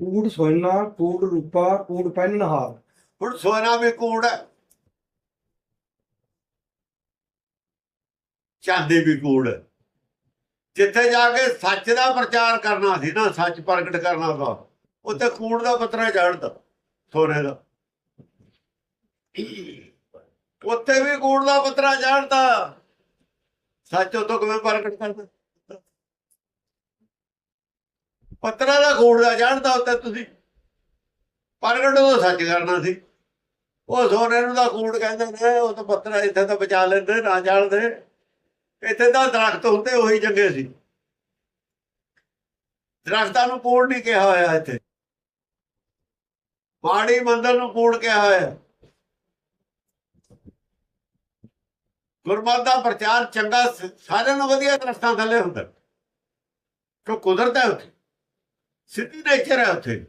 ਕੂੜ ਸੋਇਨਾ, ਕੂੜ ਰੂਪਾ, ਕੂੜ ਪਹਿਨਣਹਾਰ ਹੁਣ ਸੋਨਾ ਵੀ ਕੂੜ ਹੈ। ਚਾਂਦੀ ਵੀ ਕੂੜ ਹੈ। ਜਿੱਥੇ ਜਾ ਕੇ ਸੱਚ ਦਾ ਪ੍ਰਚਾਰ ਕਰਨਾ ਸੀ ਨਾ, ਸੱਚ ਪ੍ਰਗਟ ਕਰਨਾ ਦਾ ਉੱਥੇ ਕੂੜ ਦਾ ਪੱਤਰਾ ਚੜਦਾ ਸੋਨੇ ਦਾ। ਉੱਥੇ ਵੀ ਕੂੜ ਦਾ ਪੱਤਰਾ ਚੜਦਾ ਸੱਚ ਉਤੋਂ ਕਿਵੇਂ ਪ੍ਰਗਟ ਕਰਦਾ ਪੱਤਰਾ ਦਾ ਖੂੜ ਦਾ ਜਾਣਦਾ ਉੱਤੇ ਤੁਸੀਂ ਪ੍ਰਗਟ ਤੋਂ ਸੱਚ ਕਰਨਾ ਸੀ। ਉਹ ਸੋਨੇ ਨੂੰ ਦਾ ਕੂੜ ਕਹਿੰਦੇ ਨੇ, ਉਹ ਤਾਂ ਪੱਤਰਾ ਇੱਥੇ ਤਾਂ ਬਚਾ ਲੈਂਦੇ, ਨਾ ਜਾਣਦੇ। ਇੱਥੇ ਤਾਂ ਦਰਖਤ ਹੁੰਦੇ, ਉਹੀ ਚੰਗੇ ਸੀ। ਦਰਖਤਾਂ ਨੂੰ ਕੂੜ ਨਹੀਂ ਕਿਹਾ ਹੋਇਆ ਇੱਥੇ। ਮਾੜੀ ਮੰਦਰ ਨੂੰ ਕੂੜ ਕਿਹਾ ਹੋਇਆ। ਗੁਰਮਤਿ ਦਾ ਪ੍ਰਚਾਰ ਚੰਗਾ, ਸਾਰਿਆਂ ਨੂੰ ਵਧੀਆ ਦਰਖਤਾਂ ਥੱਲੇ ਹੁੰਦਾ। ਕਿਉਂ ਕੁਦਰਤ ਹੈ ਉੱਥੇ? ਸਿੱਧੀ ਨੇਚਰ ਹੈ ਉੱਥੇ।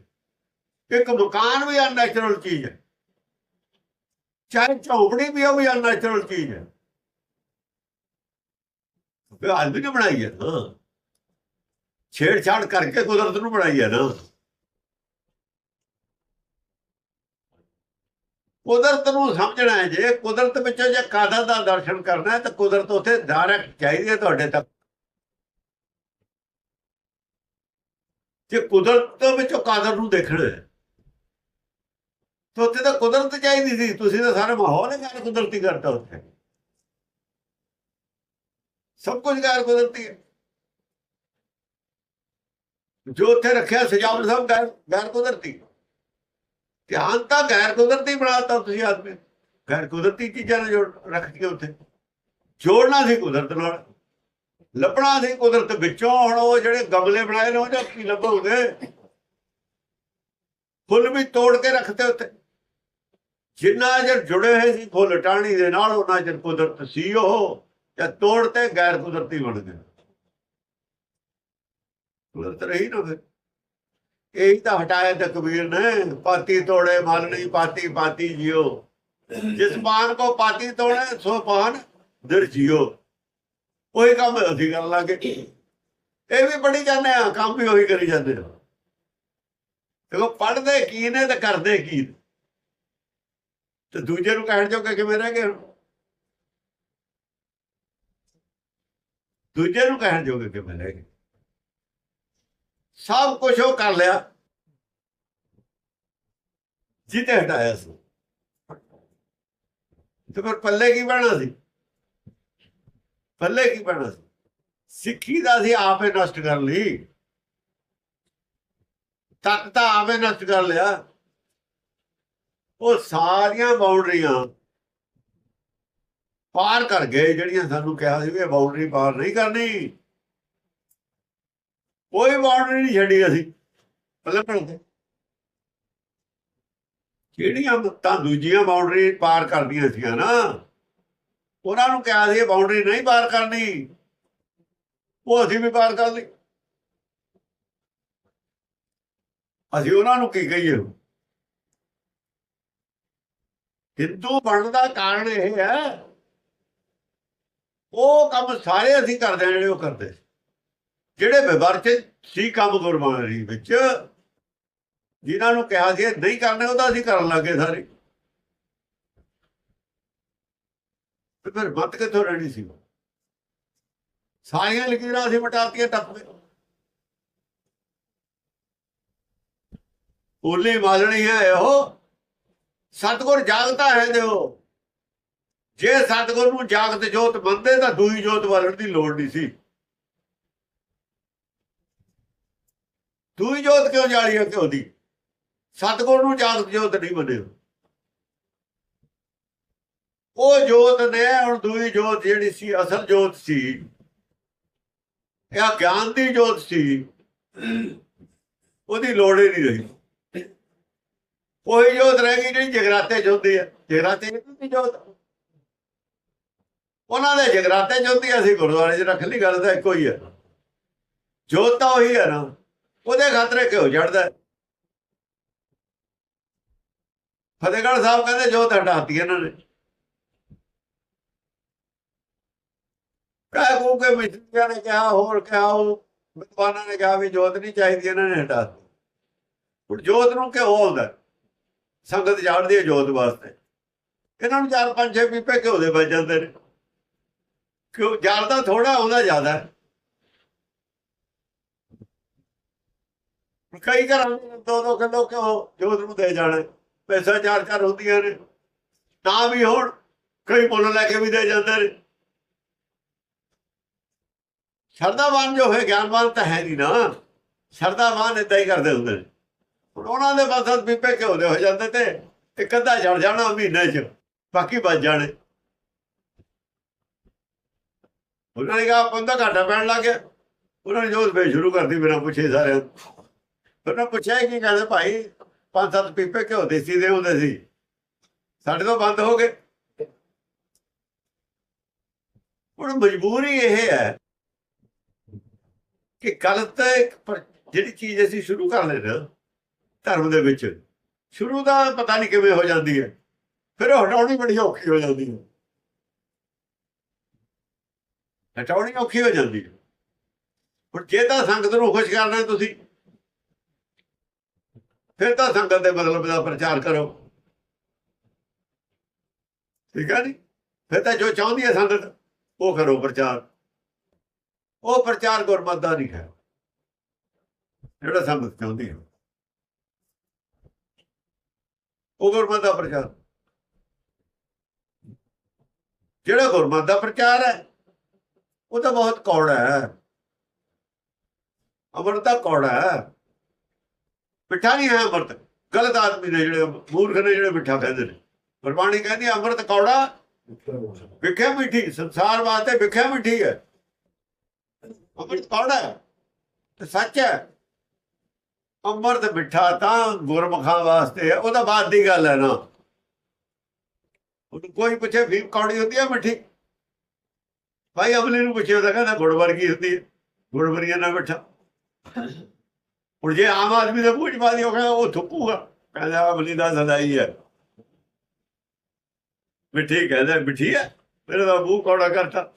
ਇੱਕ ਮਕਾਨ ਵੀ ਅਨਨੈਚੁਰਲ ਚੀਜ਼ ਹੈ। ਚਾਹੇ ਝੌਂਪੜੀ ਵੀ ਉਹ ਵੀ ਅਨਨੈਚੁਰਲ ਚੀਜ਼ ਹੈ। ਇਹ ਆਦਮੀ ਨੇ ਬਣਾਈ ਹੈ ਨਾ ਛੇੜਛਾੜ ਕਰਕੇ ਕੁਦਰਤ ਨੂੰ ਬਣਾਈ ਹੈ ਨਾ। ਕੁਦਰਤ ਨੂੰ ਸਮਝਣਾ ਹੈ ਜੇ ਕੁਦਰਤ ਵਿੱਚੋਂ ਜੇ ਕਾਦਰ ਦਾ ਦਰਸ਼ਨ ਕਰਨਾ ਹੈ, ਤਾਂ ਕੁਦਰਤ ਉੱਥੇ ਡਾਇਰੈਕਟ ਚਾਹੀਦੀ ਹੈ ਤੁਹਾਡੇ ਤੱਕ। ਜੇ ਕੁਦਰਤ ਵਿੱਚੋਂ ਕਾਦਰ ਨੂੰ ਦੇਖਣਾ। ਹੈ ਤਾਂ ਉੱਥੇ ਤਾਂ ਕੁਦਰਤ ਚਾਹੀਦੀ ਸੀ। ਤੁਸੀਂ ਤਾਂ ਸਾਰੇ ਮਾਹੌਲ ਹੀ ਗੈਰ ਕੁਦਰਤੀ ਕਰਤਾ ਉੱਥੇ। ਸਭ ਕੁਝ ਗੈਰ ਕੁਦਰਤੀ ਹੈ। ਜੋ ਉੱਥੇ ਰੱਖਿਆ ਸਜਾਵਟ ਸਭ ਗੈਰ ਗੈਰ ਕੁਦਰਤੀ। ਧਿਆਨ ਤਾਂ ਗੈਰ ਕੁਦਰਤੀ ਬਣਾਤਾ ਤੁਸੀਂ ਆਦਮੀ ਗੈਰ ਕੁਦਰਤੀ ਚੀਜ਼ਾਂ ਨਾਲ ਜੋੜ ਰੱਖੀਆਂ ਉੱਥੇ। ਜੋੜਨਾ ਸੀ ਕੁਦਰਤ ਨਾਲ। ਲੱਭਣਾ ਸੀ ਕੁਦਰਤ ਵਿੱਚੋਂ, ਹੁਣ ਉਹ ਜਿਹੜੇ ਗਮਲੇ ਬਣਾਏ ਨੇ, ਉਹ ਜਾਂ ਕੀ ਲੱਭੋਗੇ? ਫੁੱਲ ਵੀ ਤੋੜ ਕੇ ਰੱਖਦੇ ਉੱਤੇ। ਜਿੰਨਾ ਚਿਰ ਜੁੜੇ ਹੋਏ ਸੀ ਫੁੱਲ ਟਾਹਣੀ ਦੇ ਨਾਲ ਉਹਨਾਂ ਚਿਰ ਕੁਦਰਤ ਸੀ ਉਹ, ਜਾਂ ਤੋੜ ਤੇ ਗੈਰ ਕੁਦਰਤੀ ਬਣ ਗਏ। ਕੁਦਰਤ ਰਹੀ ਨਾ ਫਿਰ। ਇਹੀ ਤਾਂ ਹਟਾਇਆ ਤਕਬੀਰ ਨੇ, ਪਾਤੀ ਤੋੜੇ ਮਲ ਪਾਤੀ ਪਾਤੀ ਜਿਓ। ਜਿਸ ਪਾਨ ਕੋ ਪਾਤੀ ਤੋੜੇ, ਸੋ ਪਾਨ ਦਰ ਜਿਓ ਉਹੀ ਕੰਮ ਅਸੀਂ ਕਰਨ ਲੱਗੇ ਇਹ ਵੀ ਪੜੀ ਜਾਂਦੇ ਆ, ਕੰਮ ਵੀ ਉਹੀ ਕਰੀ ਜਾਂਦੇ ਨੇ ਦੇਖੋ, ਪੜ੍ਹਦੇ ਕੀ ਨੇ ਤੇ ਕਰਦੇ ਕੀ ਨੇ। ਤੇ ਦੂਜੇ ਨੂੰ ਕਹਿਣ ਜੋਗੇ ਕਿਵੇਂ ਰਹਿ ਗਏ ਦੂਜੇ ਨੂੰ ਕਹਿਣ ਜੋਗੇ ਕਿਵੇਂ ਰਹਿ ਗਏ? ਸਭ ਕੁਝ ਉਹ ਕਰ ਲਿਆ। ਜਿੱਤੇ ਹਟਾਇਆ ਸੀ। ਤੇ ਫਿਰ ਪੱਲੇ ਕੀ ਬਣਾ ਸੀ? ਪੱਲੇ ਕੀ ਪੈਣਾ ਸੀ? ਸਿੱਖੀ ਦਾ ਅਸੀਂ ਆਪੇ ਨਸ਼ਟ ਕਰ ਲਈ। ਤੱਕ ਤਾਂ ਆਪੇ ਨਸ਼ਟ ਕਰ ਲਿਆ। ਉਹ ਸਾਰੀਆਂ ਬਾਉਂਡਰੀਆਂ ਪਾਰ ਕਰ ਗਏ, ਜਿਹੜੀਆਂ ਸਾਨੂੰ ਕਿਹਾ ਸੀ ਵੀ ਇਹ ਬਾਉਂਡਰੀ ਪਾਰ ਨਹੀਂ ਕਰਨੀ। ਕੋਈ ਬਾਉਂਡਰੀ ਨਹੀਂ ਛੱਡੀ ਅਸੀਂ। ਪਹਿਲਾਂ ਤੇ ਜਿਹੜੀਆਂ ਤਾਂ ਦੂਜੀਆਂ ਬਾਉਂਡਰੀ ਪਾਰ ਕਰਦੀਆਂ ਸੀਆਂ ਨਾ? ਉਹਨਾਂ ਨੂੰ ਕਿਹਾ ਸੀ ਇਹ ਬਾਉਂਡਰੀ ਨਹੀਂ ਪਾਰ ਕਰਨੀ। ਉਹ ਅਸੀਂ ਵੀ ਪਾਰ ਕਰ ਲਈ। ਅਸੀਂ ਉਹਨਾਂ ਨੂੰ ਕੀ ਕਹੀਏ? ਹਿੰਦੂ ਬਣਨ ਦਾ ਕਾਰਨ ਇਹ ਹੈ, ਉਹ ਕੰਮ ਸਾਰੇ ਅਸੀਂ ਕਰਦੇ ਹਾਂ ਜਿਹੜੇ ਉਹ ਕਰਦੇ। ਸੀ। ਜਿਹੜੇ ਵਿਵਰਚਿਤ ਸੀ ਕੰਮ ਗੁਰਬਾਣੀ ਵਿੱਚ, ਜਿਨ੍ਹਾਂ ਨੂੰ ਕਿਹਾ ਸੀ ਇਹ ਨਹੀਂ ਕਰਨੇ ਉਹਦਾ ਅਸੀਂ ਕਰਨ ਲੱਗੇ ਸਾਰੇ। ਤੇ ਫਿਰ ਮਤ ਕਿੱਥੋਂ ਰਹਿਣੀ ਸੀ ਸਾਰੀਆਂ ਲਕੀਰਾਂ ਅਸੀਂ ਮਟਾਤੀਆਂ ਟੱਪ ਗਏ। ਉਲੀ ਮਾਲਣੀ ਹੈ ਉਹ ਸਤਗੁਰ ਜਾਗਤਾ ਹੈ ਦਿਓ ਜੇ ਸਤਗੁਰ ਨੂੰ ਜਾਗਤ ਜੋਤ ਮੰਨਦੇ ਤਾਂ ਦੂਈ ਜੋਤ ਵਾਲਣ ਦੀ ਲੋੜ ਨਹੀਂ ਸੀ। ਦੂਈ ਜੋਤ ਕਿਉਂ ਜਾਲੀ ਹੈ ਕਿਉਂ ਦੀ? ਸਤਗੁਰ ਨੂੰ ਜਾਗਤ ਜੋਤ ਨਹੀਂ ਮੰਨੇ ਉਹ ਜੋਤ ਨੇ ਹੁਣ ਦੂਈ ਜੋਤ ਜਿਹੜੀ ਸੀ, ਅਸਲ ਜੋਤ ਸੀ। ਇਹ ਗਿਆਨ ਦੀ ਜੋਤ ਸੀ। ਉਹਦੀ ਲੋੜ ਹੀ ਨਹੀਂ ਰਹੀ। ਉਹੀ ਜੋਤ ਰਹਿ ਗਈ ਜਿਹੜੀ ਜਗਰਾਤੇ ਜੋਤੀ ਹੈ ਜਗਰਾਤੇ ਦੀ ਜੋਤ? ਉਹਨਾਂ ਦੇ ਜਗਰਾਤੇ ਜੋਤੀ ਅਸੀਂ ਗੁਰਦੁਆਰੇ 'ਚ ਰੱਖ ਲਈ ਗੱਲ ਤਾਂ ਇੱਕੋ ਹੀ ਹੈ ਜੋਤ ਤਾਂ ਉਹੀ ਹੈ ਨਾ। ਉਹਦੇ ਖਾਤਰੇ ਕਿਉਂ ਜੜਦਾ ਫਤਿਹਗੜ੍ਹ ਸਾਹਿਬ ਕਹਿੰਦੇ ਜੋਤ ਹਟਾਤੀ ਇਹਨਾਂ ਨੇ। ਕਾਹ ਕੋ ਕੇ ਮਿਸਤਰੀਆਂ ਨੇ ਕਿਹਾ, ਹੋਰ ਕਿਹਾ, ਉਹ ਵਿਦਵਾਨਾਂ ਨੇ ਕਿਹਾ ਵੀ ਜੋਤ ਨਹੀਂ ਚਾਹੀਦੀ, ਇਹਨਾਂ ਨੇ ਹਟਾ ਦਿੱਤੀ। ਹੁਣ ਜੋਤ ਨੂੰ ਘਿਓ ਆਉਂਦਾ? ਸੰਗਤ ਜਾਣਦੀ ਹੈ ਜੋਤ ਵਾਸਤੇ। ਇਹਨਾਂ ਨੂੰ ਚਾਰ ਪੰਜ ਛੇ ਪੀਪੇ ਘਿਓ ਦੇ ਵੱਜ ਜਾਂਦੇ ਨੇ। ਕਿਉਂ? ਜਾਣਦਾ ਥੋੜਾ ਆਉਂਦਾ ਜ਼ਿਆਦਾ। ਕਈ ਘਰਾਂ ਨੂੰ ਦੋ ਦੋ ਕਿਲੋ ਘਿਓ ਜੋਤ ਨੂੰ ਦੇ ਜਾਣਾ। ਪੈਸਾ ਚਾਰ ਚਾਰ ਹੁੰਦੀਆਂ ਨੇ। ਨਾ ਵੀ ਹੋਣ, ਕਈ ਮੁੱਲ ਲੈ ਕੇ ਵੀ ਦੇ ਜਾਂਦੇ ਨੇ। ਸ਼ਰਦਾਵਾਨ ਜੋ ਹੈ ਗਿਆਨਵਾਨ ਤਾਂ ਹੈ ਨਹੀਂ ਨਾ। ਸ਼ਰਦਾਵਾਨ ਇਦਾਂ ਹੀ ਕਰਦੇ ਹੁੰਦੇ ਨੇ। ਹੁਣ ਉਹਨਾਂ ਦੇ ਬਸ ਪੀਪੇ ਘਿਓ ਦੇ ਹੋ ਜਾਂਦੇ ਤੇ ਇੱਕ ਅੱਧਾ ਛੜ ਜਾਣਾ ਮਹੀਨੇ 'ਚ, ਬਾਕੀ ਬਚ ਜਾਣੇ। ਉਹਨਾਂ ਨੇ ਕਿਹਾ ਪੰਦਾ ਘਾਟਾ ਪੈਣ ਲੱਗ ਗਿਆ। ਉਹਨਾਂ ਨੇ ਜੋਤ ਵੇ ਸ਼ੁਰੂ ਕਰਦੀ ਬਿਨਾਂ ਪੁੱਛੇ ਸਾਰਿਆਂ ਨੂੰ। ਉਹਨਾਂ ਪੁੱਛਿਆ ਕਿ ਕਹਿੰਦੇ ਭਾਈ? ਪੰਜ ਸੱਤ ਪੀਪੇ ਘਿਓ ਦੇਸੀ ਦੇ ਹੁੰਦੇ ਸੀ। ਸਾਡੇ ਤੋਂ ਬੰਦ ਹੋ ਗਏ। ਹੁਣ ਮਜਬੂਰੀ ਇਹ ਹੈ ਕਿ ਗਲਤ ਪਰ ਜਿਹੜੀ ਚੀਜ਼ ਅਸੀਂ ਸ਼ੁਰੂ ਕਰ ਲੈਂਦੇ ਹਾਂ ਧਰਮ ਦੇ ਵਿੱਚ, ਸ਼ੁਰੂ ਦਾ ਪਤਾ ਨਹੀਂ ਕਿਵੇਂ ਹੋ ਜਾਂਦੀ ਹੈ, ਫਿਰ ਉਹ ਹਟਾਉਣੀ ਬੜੀ ਔਖੀ ਹੋ ਜਾਂਦੀ ਹੈ। ਹਟਾਉਣੀ ਔਖੀ ਹੋ ਜਾਂਦੀ ਹੈ। ਹੁਣ ਜੇ ਤਾਂ ਸੰਗਤ ਨੂੰ ਖੁਸ਼ ਕਰਨਾ ਤੁਸੀਂ, ਫਿਰ ਤਾਂ ਸੰਗਤ ਦੇ ਮਤਲਬ ਦਾ ਪ੍ਰਚਾਰ ਕਰੋ। ਠੀਕ ਹੈ ਨਹੀਂ ਫਿਰ ਤਾਂ ਜੋ ਚਾਹੁੰਦੀ ਹੈ ਸੰਗਤ, ਉਹ ਕਰੋ ਪ੍ਰਚਾਰ। ਉਹ ਪ੍ਰਚਾਰ ਗੁਰਮਤਿ ਦਾ ਨਹੀਂ ਹੈ ਜਿਹੜਾ ਸੰਗਤ ਚਾਹੁੰਦੀ ਹੈ। ਉਹ ਗੁਰਮਤਿ ਦਾ ਪ੍ਰਚਾਰ। ਜਿਹੜਾ ਗੁਰਮਤਿ ਦਾ ਪ੍ਰਚਾਰ ਹੈ ਉਹ ਤਾਂ ਬਹੁਤ ਕੌੜਾ ਹੈ। ਅਮਰਤ ਦਾ ਕੌੜਾ ਹੈ। ਮਿੱਠਾ ਨਹੀਂ ਹੈ ਅਮਰਤ। ਗਲਤ ਆਦਮੀ ਨੇ ਜਿਹੜੇ ਮੂਰਖ ਨੇ ਜਿਹੜੇ ਮਿੱਠਾ ਕਹਿੰਦੇ ਨੇ। ਗੁਰਬਾਣੀ ਕਹਿੰਦੀ ਅੰਮ੍ਰਿਤ ਕੌੜਾ। ਵਿਖਿਆ ਮਿੱਠੀ ਸੰਸਾਰ ਵਾਸਤੇ ਵਿਖਿਆ ਮਿੱਠੀ ਹੈ। ਅੰਮ੍ਰਿਤ ਕੌੜਾ ਹੈ? ਤੇ ਸੱਚ ਹੈ? ਅੰਮ੍ਰਿਤ ਮਿੱਠਾ ਤਾਂ ਗੁਰਮਖਾਂ ਵਾਸਤੇ ਹੈ। ਉਹਦਾ ਬਾਅਦ ਦੀ ਗੱਲ ਹੈ ਨਾ। ਉਹਨੂੰ ਕੋਈ ਪੁੱਛੇ ਫੀਮ ਕੌੜੀ ਹੁੰਦੀ ਹੈ ਮਿੱਠੀ? ਭਾਈ ਅਮਲੇ ਨੂੰ ਪੁੱਛਿਆ ਤਾਂ ਕਹਿੰਦਾ ਗੁੜ ਵਰਗੀ ਹੁੰਦੀ ਹੈ? ਗੁੜ ਵਰਗੀ ਨਾ ਮਿੱਠਾ। ਹੁਣ ਜੇ ਆਮ ਆਦਮੀ ਦੇ ਮੂੰਹ ਚ ਪਾ ਦਿਓ ਉਹ ਥੁੱਕੂਗਾ। ਕਹਿੰਦਾ ਅਮਲੀ ਦਾ ਸਦਾਈ ਹੈ। ਮਿੱਠੀ ਕਹਿੰਦਾ, ਮਿੱਠੀ ਹੈ? ਮੇਰੇ ਦਾ ਮੂੰਹ ਕੌੜਾ ਕਰਤਾ।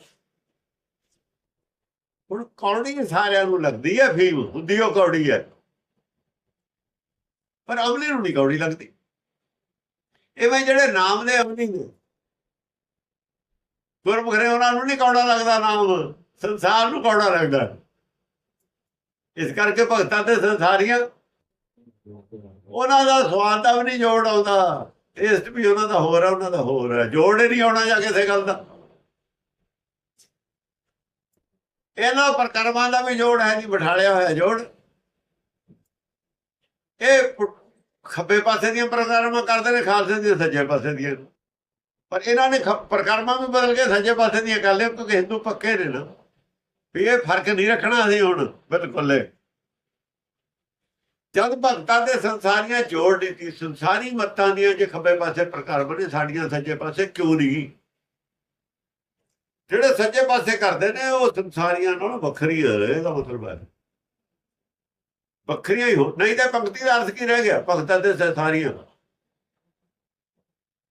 ਹੁਣ ਕੌੜੀ ਸਾਰਿਆਂ ਨੂੰ ਲੱਗਦੀ ਹੈ ਫੀਮ ਹੁੰਦੀ ਉਹ ਕੌੜੀ ਹੈ। ਪਰ ਅਮਲੀ ਨੂੰ ਨਹੀਂ ਕੌੜੀ ਲੱਗਦੀ। ਇਵੇਂ ਜਿਹੜੇ ਨਾਮ ਦੇ ਅਮਲੀ ਨੇ ਗੁਰਮੁਖ ਨੇ ਉਹਨਾਂ ਨੂੰ ਨਹੀਂ ਕੌੜਾ ਲੱਗਦਾ ਨਾਮ। ਸੰਸਾਰ ਨੂੰ ਕੌੜਾ ਲੱਗਦਾ। ਇਸ ਕਰਕੇ ਭਗਤਾਂ ਤੇ ਸੰਸਾਰੀਆਂ, ਉਹਨਾਂ ਦਾ ਸਵਾਦ ਦਾ ਵੀ ਨਹੀਂ ਜੋੜ ਆਉਂਦਾ। ਟੇਸਟ ਵੀ ਉਹਨਾਂ ਦਾ ਹੋਰ ਹੈ ਉਹਨਾਂ ਦਾ ਹੋਰ ਹੈ ਜੋੜ ਹੀ ਨਹੀਂ ਆਉਣਾ ਜਾ ਕਿਸੇ ਗੱਲ ਦਾ। ਇਹਨਾਂ ਪ੍ਰਕਰਮਾਂ ਦਾ ਵੀ ਜੋੜ ਹੈ ਨਹੀਂ ਬਿਠਾਲਿਆ ਹੋਇਆ ਜੋੜ। ਇਹ ਖੱਬੇ ਪਾਸੇ ਦੀਆਂ ਪ੍ਰਕਰਮਾਂ ਕਰਦੇ ਨੇ, ਖਾਲਸੇ ਦੀਆਂ, ਸੱਜੇ ਪਾਸੇ ਦੀਆਂ। ਪਰ ਇਹਨਾਂ ਨੇ ਖ- ਪ੍ਰਕਰਮਾਂ ਵੀ ਬਦਲ ਕੇ ਸੱਜੇ ਪਾਸੇ ਦੀਆਂ ਕਰ ਲਿਆ ਕਿਉਂਕਿ ਹਿੰਦੂ ਪੱਕੇ ਨੇ ਨਾ। ਵੀ ਇਹ ਫ਼ਰਕ ਨਹੀਂ ਰੱਖਣਾ ਅਸੀਂ ਹੁਣ, ਬਿਲਕੁਲ ਜਦ ਭਗਤਾਂ ਦੇ ਸੰਸਾਰੀਆਂ ਜੋੜ ਦਿੱਤੀ, ਸੰਸਾਰੀ ਮੱਤਾਂ ਦੀਆਂ ਜੇ ਖੱਬੇ ਪਾਸੇ ਪ੍ਰਕਰਮ ਨੇ, ਸਾਡੀਆਂ ਸੱਜੇ ਪਾਸੇ, ਕਿਉਂ ਨਹੀਂ? ਜਿਹੜੇ ਸੱਜੇ ਪਾਸੇ ਕਰਦੇ ਨੇ, ਉਹ ਸੰਸਾਰੀਆਂ ਨਾਲੋਂ ਵੱਖਰੀ ਇਹਦਾ ਮਤਲਬ ਹੈ। ਵੱਖਰੀਆਂ ਹੀ ਹੋ, ਨਹੀਂ ਤਾਂ ਭਗਤੀ ਦਾ ਅਰਥ ਕੀ ਰਹਿ ਗਿਆ? ਭਗਤਾਂ ਤੇ ਸੰਸਾਰੀਆਂ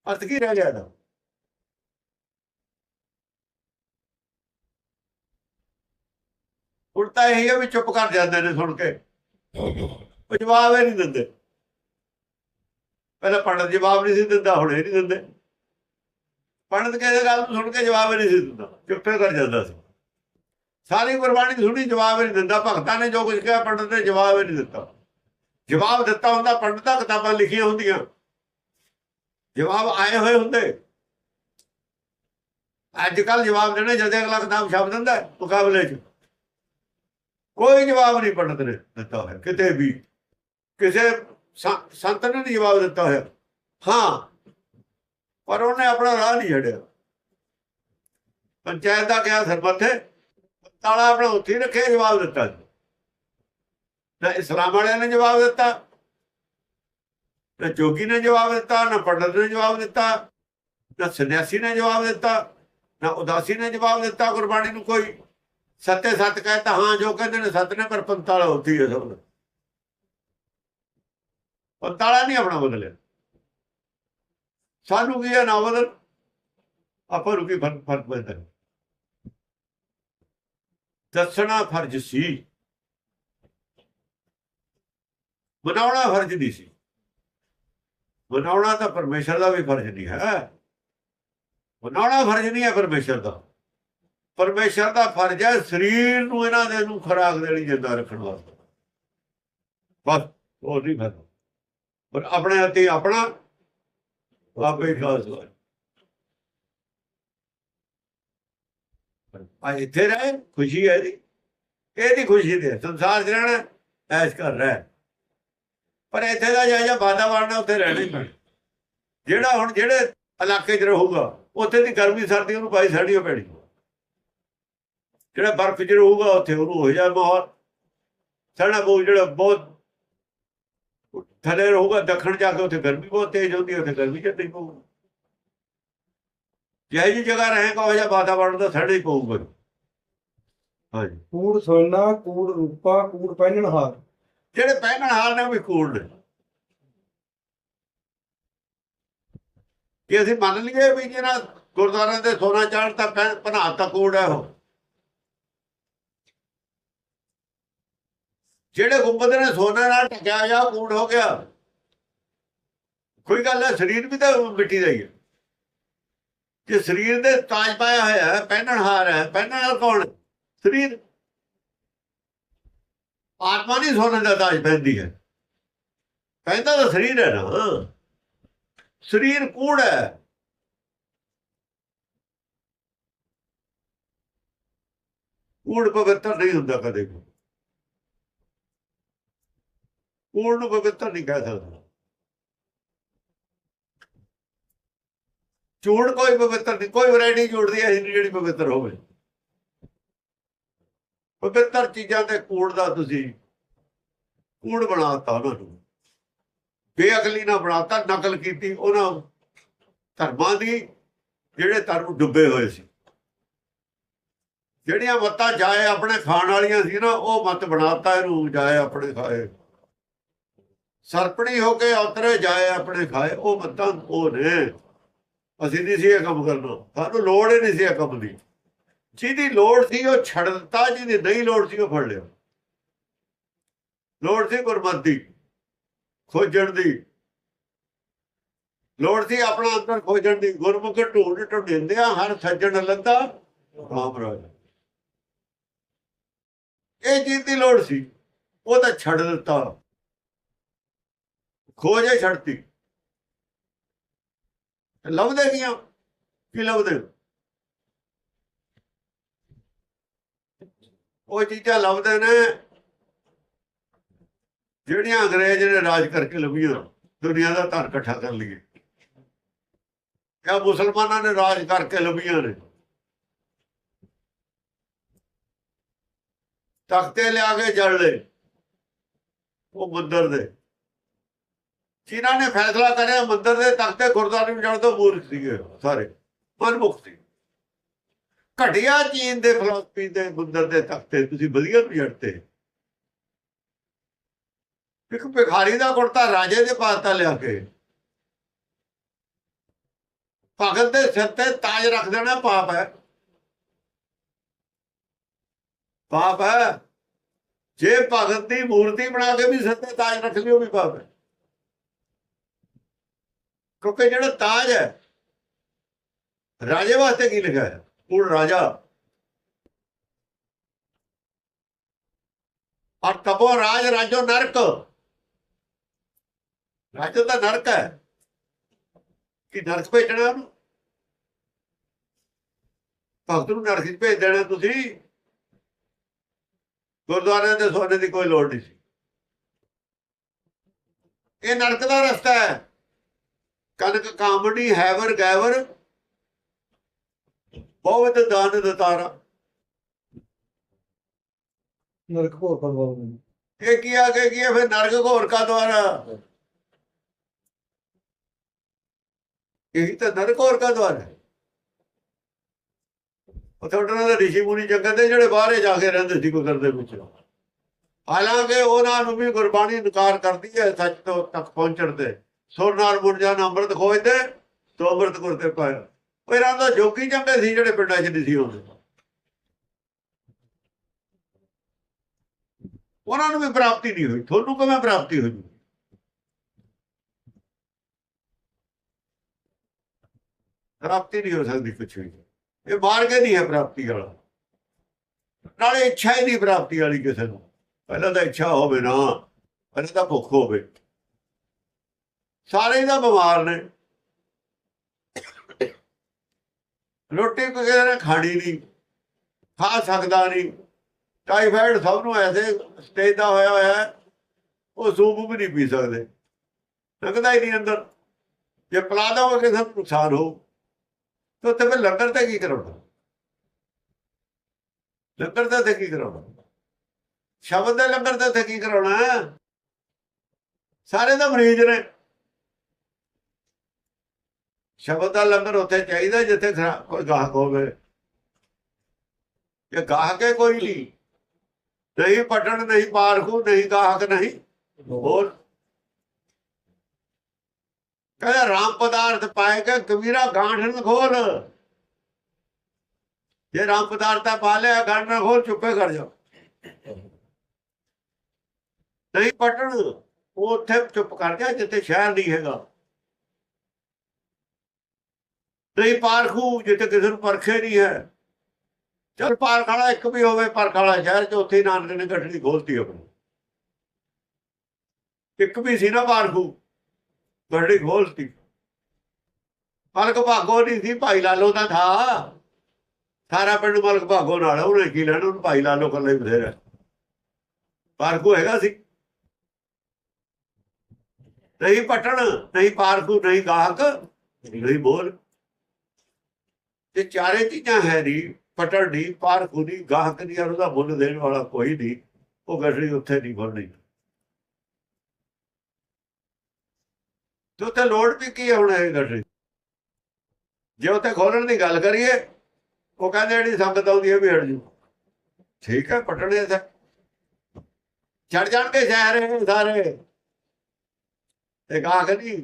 ਅਰਥ ਕੀ ਰਹਿ ਗਿਆ ਇਹਦਾ? ਉਲਟਾ ਇਹ ਹੈ ਵੀ ਚੁੱਪ ਕਰ ਜਾਂਦੇ ਨੇ ਸੁਣ ਕੇ। ਉਹ ਜਵਾਬ ਹੀ ਨਹੀਂ ਦਿੰਦੇ। ਪਹਿਲਾਂ ਪੰਡਤ ਜਵਾਬ ਨਹੀਂ ਸੀ ਦਿੰਦਾ, ਹੁਣ ਇਹ ਨਹੀਂ ਦਿੰਦੇ। ਪੰਡਤ ਕਿਸੇ ਗੱਲ ਨੂੰ ਸੁਣ ਕੇ ਜਵਾਬ ਨਹੀਂ ਸੀ ਦਿੰਦਾ, ਚੁੱਪੇ ਕਰ ਜਾਂਦਾ ਸੀ। ਸਾਰੀ ਗੁਰਬਾਣੀ ਸੁਣੀ, ਜਵਾਬ ਨਹੀਂ ਦਿੰਦਾ। ਭਗਤਾਂ ਨੇ ਜੋ ਕੁਝ ਕਿਹਾ, ਪੰਡਤ ਨੇ ਜਵਾਬ ਹੀ ਨਹੀਂ ਦਿੱਤਾ। ਜਵਾਬ ਦਿੱਤਾ ਹੁੰਦਾ, ਪੰਡਤਾਂ ਕਿਤਾਬਾਂ ਲਿਖੀਆਂ ਹੁੰਦੀਆਂ। ਜਵਾਬ ਆਏ ਹੋਏ ਹੁੰਦੇ। ਅੱਜ ਕੱਲ ਜਵਾਬ ਦੇਣਾ, ਜਦ ਅਗਲਾ ਕਿਤਾਬ ਛਾਪ ਦਿੰਦਾ ਮੁਕਾਬਲੇ 'ਚ। ਕੋਈ ਜਵਾਬ ਨਹੀਂ ਪੰਡਤ ਨੇ ਦਿੱਤਾ ਹੋਇਆ, ਕਿਤੇ ਵੀ। ਕਿਸੇ ਸੰਤ ਨੇ ਨਹੀਂ ਜਵਾਬ ਦਿੱਤਾ ਹੋਇਆ। ਹਾਂ ਪਰ ਉਹਨੇ ਆਪਣਾ ਰਾਹ ਨਹੀਂ ਛੱਡਿਆ। ਪੰਚਾਇਤ ਦਾ ਕਿਹਾ ਸਰਪੰਚ ਤਾਲਾ ਆਪਣਾ ਉੱਥੇ ਹੀ ਰੱਖਿਆ, ਜਵਾਬ ਦਿੱਤਾ ਨਾ ਇਸਲਾਮ ਵਾਲਿਆਂ ਨੇ ਜਵਾਬ ਦਿੱਤਾ, ਨਾ ਜੋਗੀ ਨੇ ਜਵਾਬ ਦਿੱਤਾ, ਨਾ ਪੰਡਤ ਨੇ ਜਵਾਬ ਦਿੱਤਾ, ਨਾ ਸੰਨਿਆਸੀ ਨੇ ਜਵਾਬ ਦਿੱਤਾ, ਨਾ ਉਦਾਸੀ ਨੇ ਜਵਾਬ ਦਿੱਤਾ, ਗੁਰਬਾਣੀ ਨੂੰ ਕੋਈ ਸੱਤੇ ਸੱਤ ਕਹਿੰਦਾ ਹਾਂ ਜੋ ਕਹਿੰਦੇ ਨੇ ਸੱਤ ਨੇ, ਪਰ ਪੰਤਾਲਾ ਉੱਥੇ ਹੈ ਸਭ ਦਾ ਪੰਤਾਲਾ ਨਹੀਂ ਆਪਣਾ ਬਦਲਿਆ। ਸਾਨੂੰ ਕੀ ਹੈ ਨਾ ਬਦਲ ਆਪਾਂ ਨੂੰ ਕੀ ਫ਼ਰਕ ਫ਼ਰਕ ਪੈਂਦਾ? ਦੱਸਣਾ ਫਰਜ਼ ਸੀ। ਮਨਾਉਣਾ ਫਰਜ਼ ਨਹੀਂ ਸੀ। ਮਨਾਉਣਾ ਤਾਂ ਪਰਮੇਸ਼ਰ ਦਾ ਵੀ ਫਰਜ਼ ਨਹੀਂ ਹੈ। ਮਨਾਉਣਾ ਫਰਜ਼ ਨਹੀਂ ਹੈ ਪਰਮੇਸ਼ਰ ਦਾ। ਪਰਮੇਸ਼ਰ ਦਾ ਫਰਜ਼ ਹੈ ਸਰੀਰ ਨੂੰ ਇਹਨਾਂ ਦੇ ਨੂੰ ਖੁਰਾਕ ਦੇਣੀ ਜਿੰਦਾ ਰੱਖਣ ਵਾਸਤੇ। ਬਸ, ਹੋਰ ਨਹੀਂ ਫਰਜ਼ ਪਰ ਆਪਣੇ ਹੱਥੀ ਆਪਣਾ ਆਪੇ ਖਾਸ ਹੋਏ। ਆ ਇੱਥੇ ਰਹੇ ਖੁਸ਼ੀ ਹੈ ਜੀ ਇਹਦੀ ਖੁਸ਼ੀ ਦੇ ਸੰਸਾਰ 'ਚ ਰਹਿਣਾ ਐਸ਼ ਕਰ ਰਿਹਾ। ਪਰ ਇੱਥੇ ਦਾ ਜਿਹੜਾ ਜਿਹਾ ਵਾਤਾਵਰਣ ਹੈ ਉੱਥੇ ਰਹਿਣਾ ਹੀ ਪੈਣਾ। ਜਿਹੜਾ ਹੁਣ ਜਿਹੜੇ ਇਲਾਕੇ 'ਚ ਰਹੂਗਾ ਉੱਥੇ ਦੀ ਗਰਮੀ ਸਰਦੀ ਉਹਨੂੰ ਪਾਈ ਸਾੜੀ ਪੈਣੀ। ਜਿਹੜਾ ਬਰਫ਼ 'ਚ ਰਹੂਗਾ ਉੱਥੇ ਉਹਨੂੰ ਹੋ ਜਾਏ ਮਾਹੌਲ। ਸਾਡਾ ਉਹ ਜਿਹੜਾ ਬਹੁਤ ਥੱਲੇ ਰਹੂਗਾ ਦੱਖਣ ਜਾ ਕੇ ਉੱਥੇ ਗਰਮੀ ਬਹੁਤ ਤੇਜ਼ ਹੁੰਦੀ ਹੈ ਉੱਥੇ ਗਰਮੀ ਚੱਲਦੀ ਪਊਗੀ ਜਿਹੇ ਜੀ ਜਗ੍ਹਾ ਰਹੇਗਾ ਉਹ ਜਿਹਾ ਵਾਤਾਵਰਣ ਤਾਂ ਸਾਡੇ ਹੀ ਪਊਗਾ। ਹਾਂਜੀ। ਕੂੜ ਸੋਨਾ ਕੂੜ ਰੂਪਾ ਕੂੜ ਪਹਿਨਣਹਾਰ ਜਿਹੜੇ ਪਹਿਨਣ ਹਾਲ ਨੇ ਉਹ ਵੀ ਕੂੜ ਨੇ। ਕਿ ਅਸੀਂ ਮੰਨ ਲਈਏ ਵੀ ਜਿਹੜਾ ਗੁਰਦੁਆਰਿਆਂ ਤੇ ਸੋਨਾ ਚਾੜਤਾ ਪਨਾਤਾ ਕੂੜ ਹੈ ਉਹ। ਜਿਹੜੇ ਗੁੰਬਦ ਨੇ ਸੋਨੇ ਨਾਲ ਢਕਿਆ ਜਾ ਕੂੜ ਹੋ ਗਿਆ। ਕੋਈ ਗੱਲ ਹੈ ਸਰੀਰ ਵੀ ਤਾਂ ਮਿੱਟੀ ਦਾ ਹੀ ਹੈ। ਜੇ ਸਰੀਰ ਦੇ ਤਾਜ ਪਾਇਆ ਹੋਇਆ ਹੈ, ਪਹਿਨਣ ਹਾਰ ਹੈ, ਪਹਿਨਣ ਹਾਰ ਕੌਣ ਸਰੀਰ। ਆਤਮਾ ਨਹੀਂ ਸੋਨੇ ਦਾ ਤਾਜ ਪਹਿਨਦੀ ਹੈ। ਪਹਿਨਦਾ ਤਾਂ ਸਰੀਰ ਹੈ ਨਾ। ਸਰੀਰ ਕੂੜ ਹੈ। ਕੂੜ ਪਵਿੱਤਰ ਨਹੀਂ ਹੁੰਦਾ ਕਦੇ ਕੋਈ ਕੂੜ ਨੂੰ ਪਵਿੱਤਰ ਨਹੀਂ ਕਹਿ ਸਕਦਾ। ਝੂਠ ਕੋਈ ਪਵਿੱਤਰ ਨਹੀਂ, ਕੋਈ ਵੈਰਾਈਟੀ ਜੋੜਦੀ ਦੀ ਜਿਹੜੀ ਪਵਿੱਤਰ ਹੋਵੇ। ਪਵਿੱਤਰ ਚੀਜ਼ਾਂ ਤੇ ਕੂੜ ਦਾ ਤੁਸੀਂ ਕੂੜ ਬਣਾਤਾ ਉਹਨਾਂ ਨੂੰ। ਬੇਅਕਲੀ ਨਾਲ ਬਣਾਤਾ, ਨਕਲ ਕੀਤੀ, ਉਹਨਾਂ ਧਰਮਾਂ ਦੀ, ਜਿਹੜੇ ਧਰਮ ਡੁੱਬੇ ਹੋਏ ਸੀ। ਜਿਹੜੀਆਂ ਮੱਤਾਂ ਜਾਏ ਆਪਣੇ ਖਾਣ ਵਾਲੀਆਂ ਸੀ ਨਾ, ਉਹ ਮੱਤ ਬਣਾਤਾ ਇਹਨੂੰ, ਜਾਏ ਆਪਣੇ ਖਾਏ। ਸਰਪਣੀ ਹੋ ਕੇ ਉਤਰੇ ਜਾਏ ਆਪਣੇ ਖਾਏ, ਉਹ ਮੱਤਾਂ ਉਹ ਨੇ ਅਸੀਂ ਨਹੀਂ ਸੀ ਇਹ ਕੰਮ ਕਰਨਾ। ਸਾਨੂੰ ਲੋੜ ਹੀ ਨਹੀਂ ਸੀ ਇਹ ਕੰਮ ਦੀ। ਜਿਹਦੀ ਲੋੜ ਸੀ ਉਹ ਛੱਡ ਦਿੱਤਾ ਜਿਹਦੀ ਨਹੀਂ ਲੋੜ ਸੀ ਉਹ ਫੜ ਲਿਆ। ਲੋੜ ਸੀ ਗੁਰਮਤਿ ਦੀ, ਖੋਜਣ ਦੀ। ਲੋੜ ਸੀ ਆਪਣਾ ਅੰਦਰ ਖੋਜਣ ਦੀ। ਗੁਰਮੁਖ ਢੂੰਡ ਢੁੰਡਿੰਦਿਆਂ ਹਰ ਸੱਜਣ ਲੰਦਾ ਰਾਮ ਰਾਜ। ਇਹ ਚੀਜ਼ ਦੀ ਲੋੜ ਸੀ। ਉਹ ਤਾਂ ਛੱਡ ਦਿੱਤਾ। ਖੋਜੇ ਛੱਡਤੀ ਲੱਭਦੇ ਕੀਆਂ ਕੀ ਲੱਭਦੇ ਉਹ ਚੀਜ਼ਾਂ ਲੱਭਦੇ ਨੇ, ਜਿਹੜੀਆਂ ਅੰਗਰੇਜ਼ ਨੇ ਰਾਜ ਕਰਕੇ ਲੱਭੀਆਂ ਦੁਨੀਆ ਦਾ ਧਨ ਇਕੱਠਾ ਕਰ ਲਈਏ। ਕਿਆ ਮੁਸਲਮਾਨਾਂ ਨੇ ਰਾਜ ਕਰਕੇ ਲੱਭੀਆਂ ਨੇ? ਤਖਤੇ ਲਿਆ ਕੇ ਜੜ ਲਏ, ਉਹ ਮੰਦਰ ਦੇ। ਜਿਨ੍ਹਾਂ ਨੇ ਫੈਸਲਾ ਕਰਿਆ, ਮੰਦਰ ਦੇ ਤਖਤੇ ਗੁਰਦੁਆਰੇ ਨੂੰ ਜਾਣ ਤੋਂ ਮੂਰਖ ਸੀਗੇ ਸਾਰੇ, ਮਨਮੁਖ ਸੀ। ਘਟਿਆ ਚੀਨ ਦੇ ਫਿਲਾਸਫੀ ਦੇ ਮੰਦਰ ਦੇ ਤਖਤੇ ਤੁਸੀਂ ਵਧੀਆ ਨੂੰ ਜੜਤੇ ਇੱਕ ਭਿਖਾਰੀ ਦਾ ਕੁੜਤਾ ਰਾਜੇ ਦੇ ਪਾਸਤਾ ਲਿਆ ਕੇ। ਭਗਤ ਦੇ ਸਿਰ ਤੇ ਤਾਜ ਰੱਖ ਦੇਣਾ ਪਾਪ ਹੈ। ਪਾਪ ਹੈ। ਜੇ ਭਗਤ ਦੀ ਮੂਰਤੀ ਬਣਾ ਕੇ ਵੀ ਸਿਰ ਤੇ ਤਾਜ ਰੱਖ ਲਿਓ ਵੀ ਪਾਪ ਹੈ। ਕਿਉਂਕਿ ਜਿਹੜਾ ਤਾਜ ਹੈ, ਰਾਜੇ ਵਾਸਤੇ ਕੀ ਲਿਖਿਆ ਹੈ ਪੂਰਨ ਰਾਜਾ? ਔਰ ਤਪੋ ਰਾਜ, ਰਾਜੋ ਨਰਕ। ਰਾਜੋ ਦਾ ਨਰਕ ਹੈ। ਕਿ ਨਰਕ ਭੇਜਣਾ ਉਹਨੂੰ? ਭਗਤ ਨੂੰ ਨਰਕ 'ਚ ਭੇਜ ਦੇਣਾ ਤੁਸੀਂ। ਗੁਰਦੁਆਰਿਆਂ ਦੇ ਸੋਨੇ ਦੀ ਕੋਈ ਲੋੜ ਨਹੀਂ ਸੀ। ਇਹ ਨਰਕ ਦਾ ਰਸਤਾ ਹੈ। ਕਨਕ ਕਾਮੜੀ ਹੈਵਰ ਗੈਵਰ ਬਹੁਤ ਦਾਨ ਦਤਾਰਾ ਨਰਕ ਪਰਵਾਹ ਨਹੀਂ। ਇਹ ਕੀ ਆ ਕੇ ਕੀ ਫਿਰ ਨਰਕ ਘੋਰ ਕਾ ਦੁਆਰਾ ਇਹੀ ਤਾਂ ਨਰਕ ਘੋਰ ਕਾ ਦੁਆਰਾ ਹੈ। ਉਹ ਤੁਹਾਡੇ ਦਾ ਰਿਸ਼ੀ ਮੁਨੀ ਜੰਗਲ ਦੇ ਜਿਹੜੇ ਬਾਹਰੇ ਜਾ ਕੇ ਰਹਿੰਦੇ ਸੀ ਗੁਜ਼ਰ ਦੇ ਵਿੱਚ। ਹਾਲਾਂਕਿ ਉਹਨਾਂ ਨੂੰ ਵੀ ਗੁਰਬਾਣੀ ਇਨਕਾਰ ਕਰਦੀ ਹੈ ਸੱਚ ਤੋਂ ਤੱਕ ਪਹੁੰਚਣ ਤੇ। ਸੁਰ ਨਾਲ ਮੁਰਜਾਨ ਅੰਮ੍ਰਿਤ ਖੋਜ ਤੇ ਤੋ ਅੰਮ੍ਰਿਤ ਗੁਰਤੇ ਪਾਇਆ। ਉਹ ਇਹਨਾਂ ਦਾ ਜੋਗੀ ਚੰਗੇ ਸੀ ਜਿਹੜੇ ਪਿੰਡਾਂ 'ਚ ਨਹੀਂ ਸੀ ਹੁੰਦੇ ਉਹਨਾਂ ਨੂੰ ਵੀ ਪ੍ਰਾਪਤੀ ਨਹੀਂ ਹੋਈ, ਤੁਹਾਨੂੰ ਕਿਵੇਂ ਪ੍ਰਾਪਤੀ ਹੋਈ? ਪ੍ਰਾਪਤੀ ਨਹੀਂ ਹੋ ਸਕਦੀ ਕੁਛ ਵੀ। ਇਹ ਮਾਰਗ ਨਹੀਂ ਹੈ ਪ੍ਰਾਪਤੀ ਵਾਲਾ। ਨਾਲੇ ਇੱਛਾ ਹੀ ਨਹੀਂ ਪ੍ਰਾਪਤੀ ਵਾਲੀ ਕਿਸੇ ਨੂੰ। ਪਹਿਲਾਂ ਤਾਂ ਇੱਛਾ ਹੋਵੇ ਨਾ, ਪਹਿਲਾਂ ਤਾਂ ਭੁੱਖ ਹੋਵੇ। ਸਾਰੇ ਹੀ ਬਿਮਾਰ ਨੇ। ਰੋਟੀ ਕਿਸੇ ਨੇ ਖਾਣੀ ਨਹੀਂ, ਖਾ ਸਕਦਾ ਨਹੀਂ। ਟਾਈਫਾਇਡ ਸਭ ਨੂੰ ਐਸੇ ਸਟੇਜ ਦਾ ਹੋਇਆ ਹੋਇਆ ਹੈ, ਉਹ ਸੂਪ ਵੀ ਨਹੀਂ ਪੀ ਸਕਦੇ। ਲੱਗਦਾ ਹੀ ਨਹੀਂ ਅੰਦਰ। ਜੇ ਪਿਲਾ ਦਵਾਂਗੇ ਕਿਸੇ ਨੂੰ ਨੁਕਸਾਨ ਹੋ ਤਾਂ ਉੱਥੇ ਫਿਰ ਲੰਗਰ ਤੇ ਕੀ ਕਰਾਉਣਾ? ਲੰਗਰ ਤੇ ਉੱਥੇ ਕੀ ਕਰਾਉਣਾ? ਸ਼ਬਦ ਦੇ ਲੰਗਰ ਤੇ ਉੱਥੇ ਕੀ ਕਰਾਉਣਾ? ਹੈ? ਸਾਰੇ ਦਾ ਮਰੀਜ਼ ਨੇ। ਸ਼ਬਦ ਦਾ ਲੰਗਰ ਉੱਥੇ ਚਾਹੀਦਾ ਜਿੱਥੇ ਕੋਈ ਗਾਹਕ ਹੋਵੇ। ਇਹ ਗਾਹਕ ਕੋਈ ਨਹੀਂ ਨਹੀਂ ਪਟਣ, ਨਹੀਂ ਪਾਰਖੂ ਨਹੀਂ ਗਾਹਕ ਨਹੀਂ, ਹੋਰ। ਕਹਿੰਦਾ ਰਾਮ ਪਦਾਰਥ ਪਾਏਗਾ ਕਬੀਰਾ ਗਾਂਠ ਨ ਖੋਲ। ਜੇ ਰਾਮ ਪਦਾਰਥਾ ਪਾ ਲਿਆ, ਗਾਂਠ ਖੋਲ, ਚੁੱਪੇ ਕਰ ਜਾ ਨਹੀਂ ਪਟਣ, ਉਹ ਉੱਥੇ ਚੁੱਪ ਕਰ ਜਾ ਜਿੱਥੇ ਸ਼ਹਿਰ ਨਹੀਂ ਹੈਗਾ। ਨਹੀਂ ਪਾਰਖੂ ਜਿੱਥੇ ਕਿਸੇ ਨੂੰ ਪਰਖੇ ਨਹੀਂ ਹੈ। ਚਲ ਪਾਰਖ ਵਾਲਾ ਇੱਕ ਵੀ ਹੋਵੇ ਪਰਖ ਵਾਲਾ ਸ਼ਹਿਰ ਚ ਉੱਥੇ ਨਾਨਕ ਨੇ ਗੱਠੜੀ ਖੋਲਤੀ ਆਪਣੀ। ਇੱਕ ਵੀ ਸੀ ਨਾ ਪਾਰਖੂ ਗੱਡੀ ਖੋਲਤੀ। ਮਲਕ ਭਾਗੋ ਨਹੀਂ ਸੀ ਭਾਈ ਲਾਲੋ ਦਾ ਥਾ। ਸਾਰਾ ਪਿੰਡ ਮਲਕ ਭਾਗੋ ਨਾਲ ਆ, ਉਹਨੇ ਕੀ ਲੈਣਾ ਉਹਨੂੰ ਭਾਈ ਲਾਲੋ ਕੱਲੇ ਹੀ ਬਥੇਰਾ। ਪਾਰਖੂ ਹੈਗਾ ਸੀ। ਨਹੀਂ ਪਟਣ ਨਹੀਂ ਪਾਰਖੂ ਨਹੀਂ ਗਾਹਕ ਨਹੀਂ ਬੋਲ। ਇਹ ਚਾਰੇ ਚੀਜ਼ਾਂ ਹੈ ਨਹੀਂ ਪਟਣ ਨਹੀਂ ਪਾਰਖੂ ਨਹੀਂ ਗਾਹਕ ਨਹੀਂ, ਔਰ ਉਹਦਾ ਮੁੱਲ ਦੇਣ ਵਾਲਾ ਕੋਈ ਨਹੀਂ, ਉਹ ਗੱਡੀ ਉੱਥੇ ਨਹੀਂ ਖੋਲਣੀ ਤੇ ਉੱਥੇ ਲੋੜ ਵੀ ਕੀ ਹੈ ਹੁਣ ਇਹ ਗੱਡੀ ਜੇ ਉੱਥੇ ਖੋਲਣ ਦੀ ਗੱਲ ਕਰੀਏ, ਉਹ ਕਹਿੰਦੇ ਜਿਹੜੀ ਸੰਗਤ ਆਉਂਦੀ ਹੈ ਵੀ ਹਟ ਜੂ। ਠੀਕ ਹੈ, ਪਟਣੇ ਤੇ। ਛੱਡ ਜਾਣਗੇ ਸ਼ਹਿਰ ਇਹ ਸਾਰੇ। ਤੇ ਗਾਹਕ ਨਹੀਂ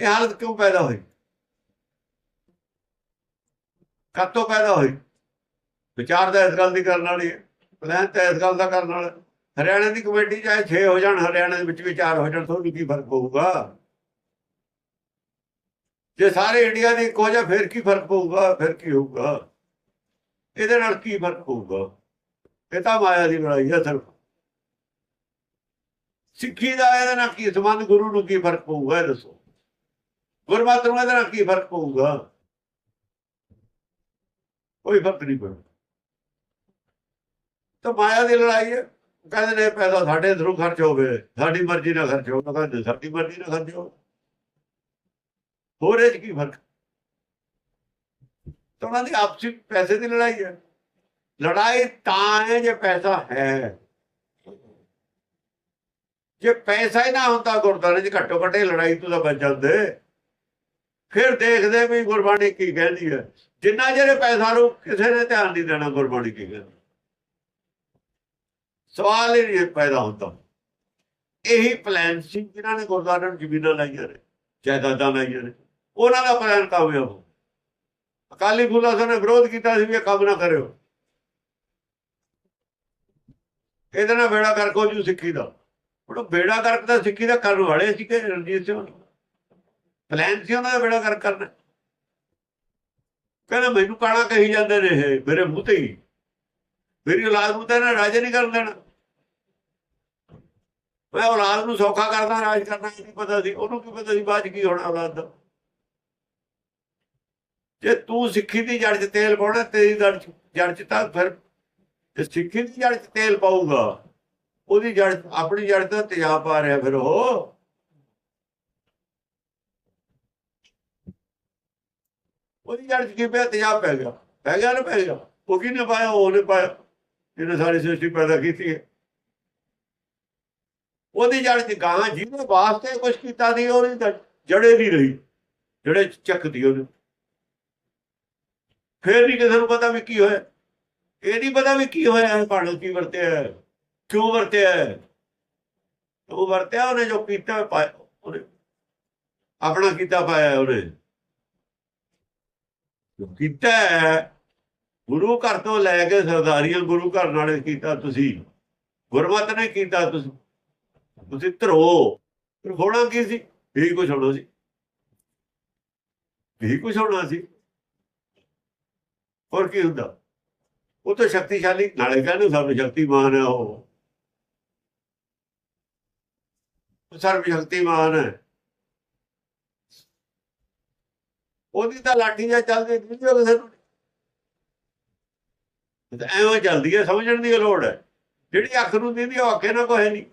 ਇਹ ਹਾਲਤ ਕਿਉਂ ਪੈਦਾ ਹੋਈ? ਕਦ ਪੈਦਾ ਹੋਈ? ਵਿਚਾਰ ਤਾਂ ਇਸ ਗੱਲ ਦੀ ਕਰਨ ਵਾਲੀ ਹੈ, ਪਲਾਨ ਤਾਂ ਇਸ ਗੱਲ ਦਾ ਕਰਨ ਵਾਲਾ ਹੈ। ਹਰਿਆਣਾ ਦੀ ਕਮੇਟੀ ਚਾਹੇ 6 ਹੋ ਜਾਣ, ਹਰਿਆਣਾ ਦੇ ਵਿੱਚ ਵੀ 4 ਹੋ ਜਾਣ ਤੁਹਾਨੂੰ ਕੀ ਫ਼ਰਕ ਪਊਗਾ? ਜੇ ਸਾਰੇ ਇੰਡੀਆ ਦੀ ਇੱਕੋ ਜਿਹਾ, ਫਿਰ ਕੀ ਫ਼ਰਕ ਪਊਗਾ? ਫਿਰ ਕੀ ਹੋਊਗਾ? ਇਹਦੇ ਨਾਲ ਕੀ ਫ਼ਰਕ ਪਊਗਾ? ਇਹ ਤਾਂ ਮਾਇਆ ਦੀ ਲੜਾਈ ਹੈ ਸਿਰਫ। ਸਿੱਖੀ ਦਾ ਇਹਦੇ ਨਾਲ ਕੀ ਸੰਬੰਧ, ਗੁਰੂ ਨੂੰ ਕੀ ਫ਼ਰਕ ਪਊਗਾ, ਇਹ ਦੱਸੋ। ਗੁਰਮਤਿ ਨੂੰ ਇਹਦੇ ਨਾਲ ਕੀ ਫ਼ਰਕ ਪਊਗਾ? ਕੋਈ ਫ਼ਰਕ ਨਹੀਂ ਪਊਗਾ ਤਾਂ ਮਾਇਆ ਦੀ ਲੜਾਈ ਹੈ। ਕਹਿੰਦੇ ਨੇ ਪੈਸਾ ਸਾਡੇ ਥਰੂ ਖਰਚ ਹੋਵੇ, ਸਾਡੀ ਮਰਜ਼ੀ ਨਾਲ ਖਰਚ ਹੋਵੇ ਕਹਿੰਦੇ ਸਾਡੀ ਮਰਜ਼ੀ ਨਾਲ ਖਰਚ ਹੋਵੇ। ਹੋਰ ਇਹ 'ਚ ਕੀ ਫ਼ਰਕ? ਤਾਂ ਉਹਨਾਂ ਦੀ ਆਪਸੀ ਪੈਸੇ ਦੀ ਲੜਾਈ ਹੈ। ਲੜਾਈ ਤਾਂ ਹੈ ਜੇ ਪੈਸਾ ਹੈ। ਜੇ ਪੈਸਾ ਹੀ ਨਾ ਹੁੰਦਾ, ਗੁਰਦੁਆਰੇ 'ਚ ਘੱਟੋ ਘੱਟ ਇਹ ਲੜਾਈ ਤੋਂ ਤਾਂ ਬਚ ਜਾਂਦੇ। ਫਿਰ ਦੇਖਦੇ ਵੀ ਗੁਰਬਾਣੀ ਕੀ ਕਹਿੰਦੀ ਹੈ। ਜਿੰਨਾ ਜਿਹੜੇ ਪੈਸਾ ਨੂੰ ਕਿਸੇ ਨੇ ਧਿਆਨ ਨਹੀਂ ਦੇਣਾ, ਗੁਰਬਾਣੀ ਕੀ ਕਹਿੰਦੀ ਸਵਾਲ ਹੀ ਨਹੀਂ ਪੈਦਾ ਹੁੰਦਾ। ਇਹੀ ਪਲਾਨ ਸੀ ਜਿਨ੍ਹਾਂ ਨੇ ਗੁਰਦੁਆਰਿਆਂ ਨੂੰ ਜ਼ਮੀਨਾਂ ਲਾਈਆਂ ਨੇ, ਜਾਇਦਾਦਾਂ ਲਾਈਆਂ ਨੇ। ਉਹਨਾਂ ਦਾ ਪਲਾਨ ਕਾਮਯਾਬ ਅਕਾਲੀ ਫੂਲਾ ਸਾਹਿਬ ਨੇ ਵਿਰੋਧ ਕੀਤਾ ਸੀ ਵੀ ਇਹ ਕੰਮ ਨਾ ਕਰਿਓ। ਇਹਦੇ ਨਾਲ ਬੇੜਾ ਕਰ ਕੋ ਜੂ ਸਿੱਖੀ ਦਾ। ਉਹ ਬੇੜਾ ਕਰਕ ਦਾ ਸਿੱਖੀ ਦਾ ਕਰਨ ਵਾਲੇ ਸੀ ਕਿ ਰਣਜੀਤ ਸਿੰਘ। ਪਲਾਨ ਸੀ ਉਹਨਾਂ ਦਾ ਬੇੜਾ ਕਰ ਕਰਨਾ। ਕਹਿੰਦਾ ਮੈਨੂੰ ਕਾਲਾ ਕਹੀ ਜਾਂਦੇ ਨੇ ਇਹ, ਮੇਰੇ ਮੂੰਹ ਤੇ ਹੀ। ਮੇਰੀ ਔਲਾਦ ਨੂੰ ਤਾਂ ਰਾਜ ਨਹੀਂ ਕਰਨ ਦੇਣਾ। ਮੈਂ ਔਲਾਦ ਨੂੰ ਸੌਖਾ ਕਰਦਾ, ਰਾਜ ਕਰਨਾ ਨਹੀਂ ਪਤਾ ਸੀ। ਉਹਨੂੰ ਕੀ ਪਤਾ ਸੀ ਬਾਅਦ 'ਚ ਕੀ ਹੋਣਾ ਔਲਾਦ ਦਾ। ਜੇ ਤੂੰ ਸਿੱਖੀ ਦੀ ਜੜ 'ਚ ਤੇਲ ਪਾਉਣਾ, ਤੇਰੀ ਜੜ 'ਚ ਜੜ 'ਚ ਤਾਂ ਫਿਰ ਸਿੱਖੀ ਦੀ ਜੜ 'ਚ ਤੇਲ ਪਾਊਗਾ, ਉਹਦੀ ਜੜ ਆਪਣੀ ਜੜ ਤਾਂ ਤੇਜ਼ਾਬ ਪਾ ਰਿਹਾ ਫਿਰ ਉਹ। ਉਹਦੀ ਜੜ 'ਚ ਕੀ ਪਿਆ? ਤੇਜ਼ਾਬ ਪੈ ਗਿਆ। ਪੈ ਗਿਆ ਨਾ ਪੈ ਗਿਆ? ਉਹ ਕਿਹਨੇ ਪਾਇਆ? ਉਹਨੇ ਪਾਇਆ। ਜਿਹਨੇ ਸਾਰੀ ਸ੍ਰਿਸ਼ਟੀ ਪੈਦਾ ਕੀਤੀ ਹੈ। ਉਹਦੀ ਜੜ 'ਚ ਗਾਂ ਜਿਹਨੇ ਵਾਸਤੇ ਕੁਝ ਕੀਤਾ ਨਹੀਂ ਉਹਦੀ ਜੜੇ ਨਹੀਂ ਰਹੀ। ਜਿਹੜੇ ਚੱਕਦੀ ਉਹਨੇ। ਫੇਰ ਨਹੀਂ ਕਿਸੇ ਨੂੰ ਪਤਾ ਵੀ ਕੀ ਹੋਇਆ। ਇਹ ਨਹੀਂ ਪਤਾ ਵੀ ਕੀ ਹੋਇਆ ਹੈ ਕੀ ਵਰਤਿਆ ਕਿਉਂ ਵਰਤਿਆ ਹੈ। ਉਹ ਵਰਤਿਆ, ਉਹਨੇ ਜੋ ਕੀਤਾ ਉਹਨੇ ਆਪਣਾ ਕੀਤਾ, ਪਾਇਆ ਉਹਨੇ। ਕੀਤਾ ਹੈ, ਗੁਰੂ ਘਰ ਤੋਂ ਲੈ ਕੇ ਸਰਦਾਰੀਆਂ ਗੁਰੂ ਘਰ ਨਾਲੇ ਕੀਤਾ ਤੁਸੀਂ। ਗੁਰਮਤ ਨੇ ਕੀਤਾ ਤੁਸੀਂ। ਤੁਸੀਂ ਧਰੋ। ਫਿਰ ਹੋਣਾ ਕੀ ਸੀ? ਇਹੀ ਕੁਛ ਹੋਣਾ ਸੀ। ਇਹੀ ਕੁਛ ਹੋਣਾ ਸੀ। ਹੋਰ ਕੀ ਹੁੰਦਾ? ਉਹ ਤਾਂ ਸ਼ਕਤੀਸ਼ਾਲੀ ਨਾਲੇ ਕਹਿੰਦੇ ਸਰਵ ਸ਼ਕਤੀਮਾਨ ਹੈ ਉਹ। ਉਹ ਸਰਵ ਸ਼ਕਤੀਮਾਨ ਹੈ। ਉਹਦੀ ਤਾਂ ਲਾਠੀ ਜਾਂ ਚੱਲਦੀ ਨਹੀਂ। ਕਿਸੇ ਨੂੰ ਐਵੇਂ ਚੱਲਦੀ ਹੈ, ਸਮਝਣ ਦੀ ਲੋੜ ਹੈ। ਜਿਹੜੀ ਅੱਖ ਨੂੰ ਦਿੰਦੀ ਉਹ ਅੱਖੇ ਨਾ ਕੋਈ ਨਹੀਂ।